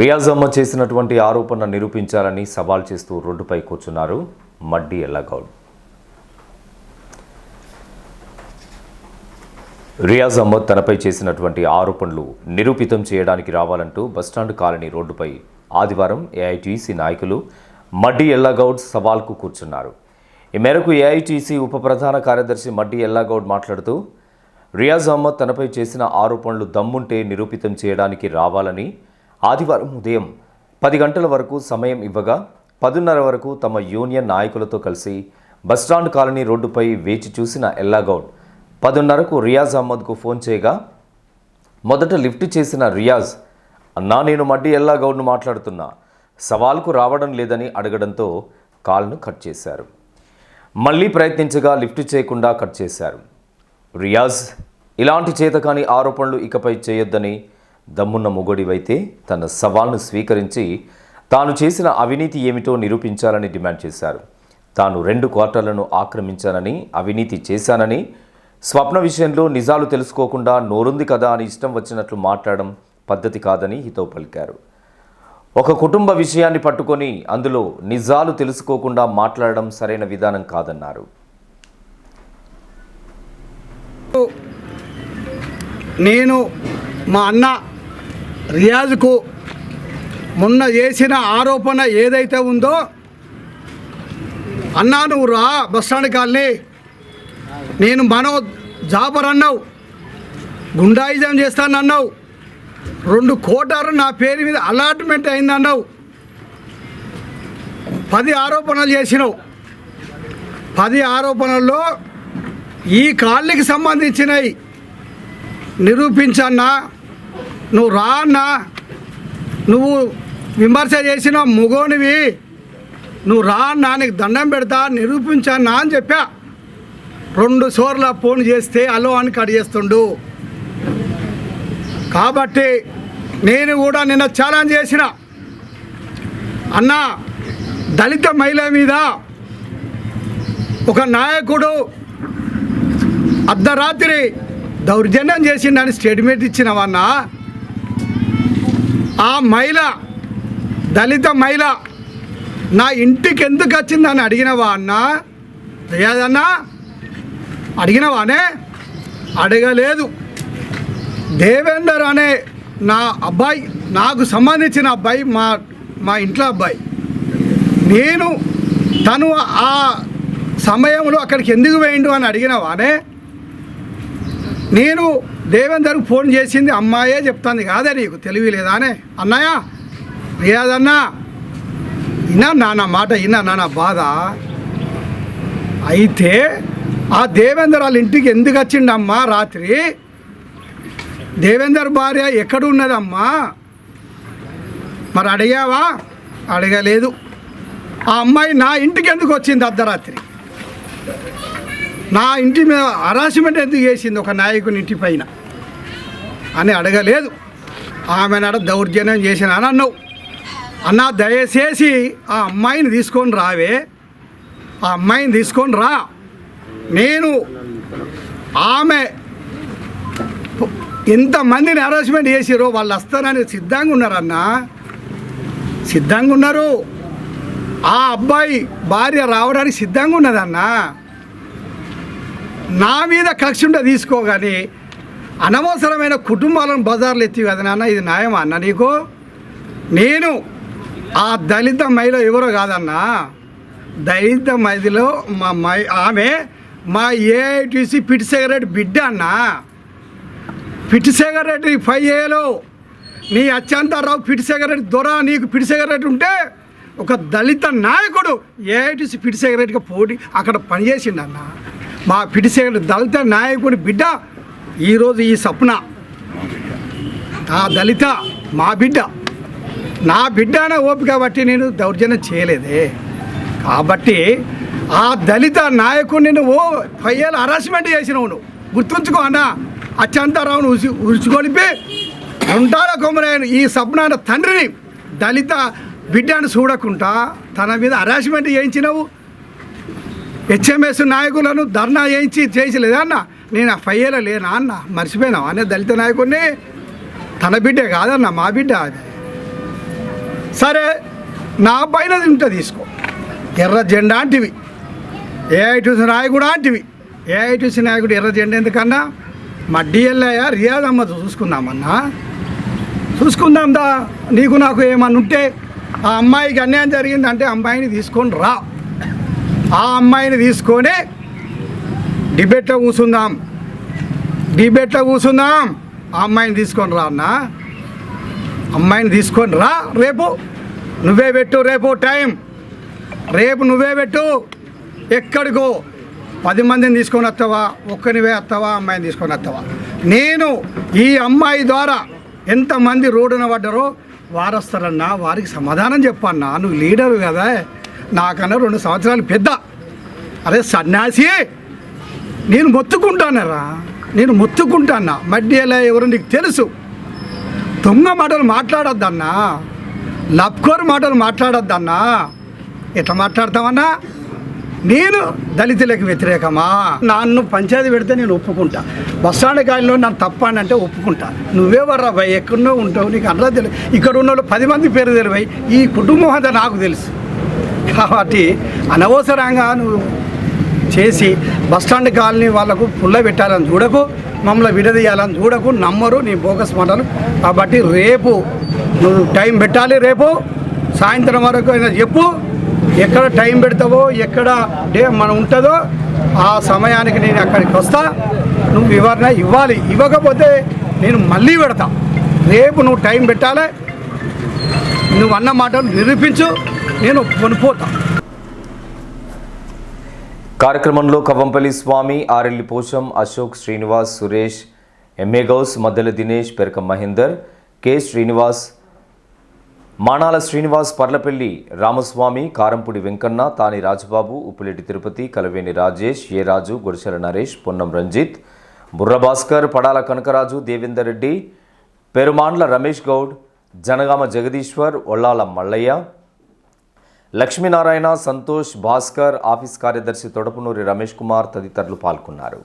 రియాజ్ చేసినటువంటి ఆరోపణ నిరూపించాలని సవాల్ చేస్తూ రోడ్డుపై కూర్చున్నారు మడ్డి ఎల్లగౌడ్. రియాజ్ అహ్మద్ తనపై చేసినటువంటి ఆరోపణలు నిరూపితం చేయడానికి రావాలంటూ బస్టాండ్ కాలనీ రోడ్డుపై ఆదివారం ఏఐటీసీ నాయకులు మడ్డి ఎల్లగౌడ్ సవాల్కు కూర్చున్నారు. ఈ మేరకు ఏఐటీసీ ఉప ప్రధాన కార్యదర్శి మడ్డి ఎల్లాగౌడ్ మాట్లాడుతూ రియాజ్ అహ్మద్ తనపై చేసిన ఆరోపణలు దమ్ముంటే నిరూపితం చేయడానికి రావాలని ఆదివారం ఉదయం పది గంటల వరకు సమయం ఇవ్వగా పదున్నర వరకు తమ యూనియన్ నాయకులతో కలిసి బస్టాండ్ కాలనీ రోడ్డుపై వేచి చూసిన ఎల్లాగౌడ్ పదున్నరకు రియాజ్ అహ్మద్కు ఫోన్ చేయగా మొదట లిఫ్ట్ చేసిన రియాజ్ అన్నా నేను మడ్డి ఎల్లాగౌడ్ను మాట్లాడుతున్నా. సవాల్కు రావడం లేదని అడగడంతో కాల్ను కట్ చేశారు. మళ్ళీ ప్రయత్నించగా లిఫ్ట్ చేయకుండా కట్ చేశారు. రియాజ్ ఇలాంటి చేతకాని ఆరోపణలు ఇకపై చేయొద్దని దమ్మున్న మొగోడివైతే తన సవాల్ను స్వీకరించి తాను చేసిన అవినీతి ఏమిటో నిరూపించాలని డిమాండ్ చేశారు. తాను రెండు క్వార్టర్లను ఆక్రమించానని అవినీతి చేశానని స్వప్న విషయంలో నిజాలు తెలుసుకోకుండా నోరుంది కదా అని ఇష్టం వచ్చినట్లు మాట్లాడడం పద్ధతి కాదని హితవు పలికారు. ఒక కుటుంబ విషయాన్ని పట్టుకొని అందులో నిజాలు తెలుసుకోకుండా మాట్లాడడం సరైన విధానం కాదన్నారు. నేను మా అన్న రియాజ్కు మొన్న చేసిన ఆరోపణ ఏదైతే ఉందో అన్నా నువ్వు రా బస్టాండ్ కాలనీ. నేను మనో జాబర్ అన్నావు. గుండాయిజం చేస్తానన్నావు రెండు కోటారు నా పేరు మీద అలాట్మెంట్ అయిందన్నావు పది ఆరోపణలు చేసినావు. పది ఆరోపణల్లో ఈ కాళ్ళకి సంబంధించినవి. నిరూపించన్నా నువ్వు రా అన్నా. నువ్వు విమర్శ చేసిన మొగోనివి. నువ్వు రా అన్నా నీకు దండం పెడతా నిరూపించన్నా అని చెప్పా. రెండు సోర్ల ఫోన్ చేస్తే అలో అని కట్ చేస్తుండు. కాబట్టి నేను కూడా నిన్న ఛాలెంజ్ చేసిన. అన్న దళిత మహిళ మీద ఒక నాయకుడు అర్ధరాత్రి దౌర్జన్యం చేసిండని స్టేట్మెంట్ ఇచ్చినవన్నా ఆ మహిళ దళిత మహిళ నా ఇంటికి ఎందుకు వచ్చిందని అడిగినవా అన్నా? రియాదన్నా అడిగినవానే అడగలేదు. దేవేందర్ అనే నా అబ్బాయి నాకు సంబంధించిన అబ్బాయి మా మా ఇంట్లో అబ్బాయి. నేను తను ఆ సమయంలో అక్కడికి ఎందుకు వేయండు అని అడిగినవానే? నేను దేవేందర్కి ఫోన్ చేసింది అమ్మాయే చెప్తాంది. కాదే నీకు? తెలివి లేదా అనే. అన్నయ్య రియాదన్నా విన్నా నాన్న మాట విన్నా నాన్న బాధ. అయితే ఆ దేవేందర్ వాళ్ళ ఇంటికి ఎందుకు వచ్చిండమ్మా రాత్రి? దేవేందర్ భార్య ఎక్కడున్నదమ్మా? మరి అడిగావా? అడగలేదు. ఆ అమ్మాయి నా ఇంటికి ఎందుకు వచ్చింది అర్ధరాత్రి? నా ఇంటి మీద హరాస్మెంట్ ఎందుకు చేసింది ఒక నాయకుని ఇంటి పైన? అని అడగలేదు. ఆమె నడ దౌర్జన్యం చేసిన అని అన్నావు. అన్న దయచేసి ఆ అమ్మాయిని తీసుకొని రావే. ఆ అమ్మాయిని తీసుకొని రా. నేను ఆమె ఎంతమందిని అరేంజ్మెంట్ చేసిరో వాళ్ళు వస్తారని సిద్ధంగా ఉన్నారన్నా సిద్ధంగా ఉన్నారు. ఆ అబ్బాయి భార్య రావడానికి సిద్ధంగా ఉన్నదన్నా. నా మీద కక్ష ఉంటే తీసుకోగానే అనవసరమైన కుటుంబాలను బజార్లు ఎత్తి కదా నాన్న ఇది న్యాయమా అన్న నీకు? నేను ఆ దళిత మహిళ ఎవరో కాదన్నా. దళిత మహిళలో మా మై ఆమె మా ఏఐటీసీ పిటి బిడ్డ అన్నా. పిటి సిగరెట్ ఫైవ్ ఏలో నీ అత్యంతరావు పిటి సిగరెట్ దొర నీకు పిటి సిగరెట్ ఉంటే ఒక దళిత నాయకుడు ఏఐటీసీ పిటి సిగరెట్గా పోటీ అక్కడ పనిచేసిండన్న మా పిటి దళిత నాయకుడి బిడ్డ ఈరోజు ఈ సప్న. ఆ దళిత మా బిడ్డ. నా బిడ్డ అనే ఓపిక బట్టి నేను దౌర్జన్యం చేయలేదే. కాబట్టి ఆ దళిత నాయకుడిని నువ్వు పయ్యేళ్ళు ఏళ్ళు హరాస్మెంట్ చేసినావు నువ్వు గుర్తుంచుకో అన్న అత్యంతరావును ఉసి ఉరుచుకొలిపి ఉంటాల కొమ్మరాయను ఈ సప్నాన తండ్రిని దళిత బిడ్డను చూడకుండా తన మీద హరాస్మెంట్ చేయించినావు. హెచ్ఎంఎస్ నాయకులను ధర్నా చేయించి చేయించలేదా అన్న? నేను ఆ ఫైవ్ ఏళ్ళ లేనా అన్న మర్చిపోయినావు? అనే దళిత నాయకుడిని తన బిడ్డే కాదన్న మా బిడ్డ అది. సరే నా పైన ఇంట తీసుకో. ఎర్ర జెండా అంటివి. ఏఐటీసీ నాయకుడు అంటివి. ఏఐటీసీ నాయకుడు ఎర్ర జెండా ఎందుకన్నా? మా డిఎల్ఐ అమ్మ చూసుకుందామన్నా. చూసుకుందాం దా నీకు నాకు ఏమన్నా ఉంటే ఆ అమ్మాయికి అన్యాయం జరిగిందంటే అమ్మాయిని తీసుకొని రా. ఆ అమ్మాయిని తీసుకొని డిబేట్లో కూర్చుందాం. డిబేట్లో కూర్చుందాం. ఆ అమ్మాయిని తీసుకొని రా అన్న. అమ్మాయిని తీసుకొని రా రేపు. నువ్వే పెట్టు రేపు టైం. రేపు నువ్వే పెట్టు. ఎక్కడికో. పది మందిని తీసుకొని వస్తావా? ఒక్కనివే వస్తావా? అమ్మాయిని తీసుకొని వస్తావా? నేను ఈ అమ్మాయి ద్వారా ఎంతమంది రోడ్డున పడ్డారో వారు వస్తారన్నా వారికి సమాధానం చెప్పన్నా. నువ్వు లీడరు కదా. నాకన్నా రెండు సంవత్సరాలు పెద్ద. అరే సన్యాసి నేను మొత్తుకుంటానరా నేను మొత్తుకుంటానా మడ్డీలా ఎవరు నీకు తెలుసు. దొంగ మాటలు మాట్లాడొద్దన్నా. లబ్కోరు మాటలు మాట్లాడొద్దన్నా. ఎట్లా మాట్లాడతామన్నా నేను దళితులకు వ్యతిరేకమా? నన్ను పంచాయతీ పెడితే నేను ఒప్పుకుంటా. బస్ కాయల్లో నన్ను తప్పానంటే ఒప్పుకుంటా. నువ్వే వర్రా భయ్ ఎక్కడో ఉంటావు నీకు అర్థం తెలియదు ఇక్కడ ఉన్న వాళ్ళు పది మంది పేరు తెలివై ఈ కుటుంబం అంతా నాకు తెలుసు. కాబట్టి అనవసరంగా నువ్వు చేసి బస్టాండ్ కాలనీ వాళ్ళకు పుల్ల పెట్టాలని చూడకు మమ్మల్ని విడదీయాలని చూడకు నమ్మరు నీ బోకస్ మాటలు. కాబట్టి రేపు నువ్వు టైం పెట్టాలి రేపు సాయంత్రం వరకు అయినా చెప్పు ఎక్కడ టైం పెడతావో ఎక్కడ డే మనం ఉంటుందో ఆ సమయానికి నేను అక్కడికి వస్తా. నువ్వు వివరణ ఇవ్వాలి. ఇవ్వకపోతే నేను మళ్ళీ పెడతా. రేపు నువ్వు టైం పెట్టాలి. నువ్వు అన్న మాటలు నిరూపించు. నేను కొనిపోతా. కార్యక్రమంలో కవంపల్లి స్వామి ఆరెల్లి పోషం అశోక్ శ్రీనివాస్ సురేష్ ఎంఏ గౌస్ మద్దెల దినేష్ పెరక మహేందర్ కె శ్రీనివాస్ మానాల శ్రీనివాస్ పర్లపల్లి రామస్వామి కారంపూడి వెంకన్న తాని రాజబాబు ఉప్పులెడ్డి తిరుపతి కలవేని రాజేష్ ఏ రాజు గుడిసెల నరేష్ పొన్నం రంజిత్ బుర్ర భాస్కర్ పడాల కనకరాజు దేవేందర్ రెడ్డి పెరుమాండ్ల రమేష్ గౌడ్ జనగామ జగదీశ్వర్ ఒల్లాల మల్లయ్య లక్ష్మీనారాయణ సంతోష్ భాస్కర్ ఆఫీస్ కార్యదర్శి తొడపునూరి రమేష్ కుమార్ తదితరులు పాల్గొన్నారు.